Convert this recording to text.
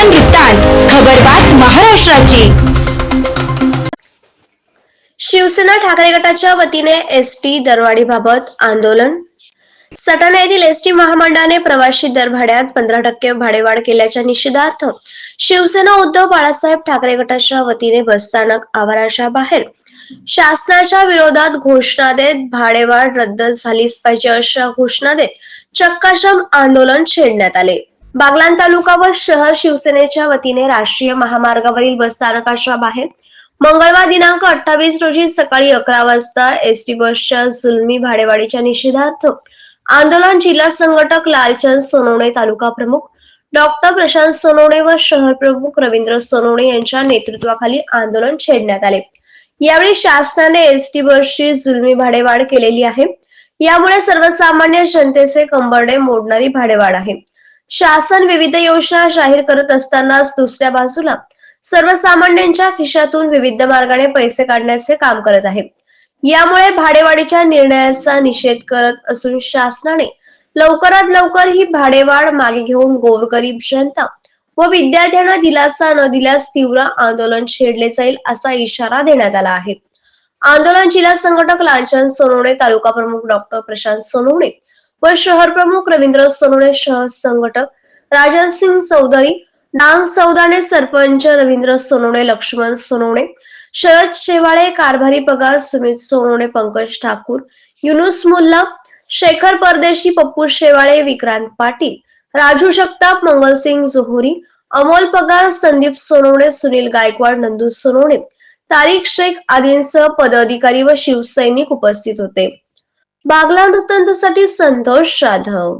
बागलान वृत्तांत खबरबात महाराष्ट्राची. शिवसेना ठाकरे गटाच्या वतीने एसटी दरवाढीबाबत आंदोलन. सटाणा येथील एस टी महामंडळाने प्रवाशी दरभाड्यात पंधरा टक्के भाडेवाढ केल्याच्या निषेधार्थ शिवसेना उद्धव बाळासाहेब ठाकरे गटाच्या वतीने बसस्थानक आवाराच्या बाहेर. शासनाच्या विरोधात घोषणा देत भाडेवाढ रद्द झालीच पाहिजे अशा घोषणा देत चक्काजाम आंदोलन छेडण्यात आले. बागलान तालुका व शहर शिवसेनेच्या वतीने राष्ट्रीय महामार्गावरील बसस्थानकाच्या बाहेर मंगळवार दिनांक अठ्ठावीस रोजी सकाळी अकरा वाजता एस टी बसच्या जुलमी भाडेवाढीच्या निषेधार्थ आंदोलन जिल्हा संघटक लालचंद सोनवणे तालुका प्रमुख डॉक्टर प्रशांत सोनवणे व शहर प्रमुख रवींद्र सोनवणे यांच्या नेतृत्वाखाली आंदोलन छेडण्यात आले. यावेळी शासनाने एस टी बसची जुलमी भाडेवाढ केलेली आहे. यामुळे सर्वसामान्य जनतेचे कंबरडे मोडणारी भाडेवाढ आहे. शासन विविध योजना जाहीर करत असतानाच दुसऱ्या बाजूला सर्वसामान्यांच्या खिशातून विविध मार्गाने पैसे काढण्याचे काम करत आहे. यामुळे भाडेवाढीच्या निर्णयाचा निषेध करत असून शासनाने लवकरात लवकर ही भाडेवाढ मागे घेऊन गोरगरीब जनता व विद्यार्थ्यांना दिलासा न दिल्यास तीव्र आंदोलन छेडले जाईल असा इशारा देण्यात आला आहे. आंदोलन जिल्हा संघटक लालचंद सोनवणे तालुका प्रमुख डॉक्टर प्रशांत सोनवणे व शहर प्रमुख रवींद्र सोनवणे शहर संघटक राजन सिंग चौधरी डांग चौदाणे सरपंच रवींद्र सोनवणे लक्ष्मण सोनवणे शरद शेवाळे कारभारी पगार सुमित सोनवणे पंकज ठाकूर युनुस मुल्ला शेखर परदेशी पप्पू शेवाळे विक्रांत पाटील राजू जगताप मंगलसिंग जोहरी अमोल पगार संदीप सोनवणे सुनील गायकवाड नंदू सोनवणे तारिक शेख आदींसह पदाधिकारी व शिवसैनिक उपस्थित होते. बागला वृत्तांतासाठी संतोष जाधव.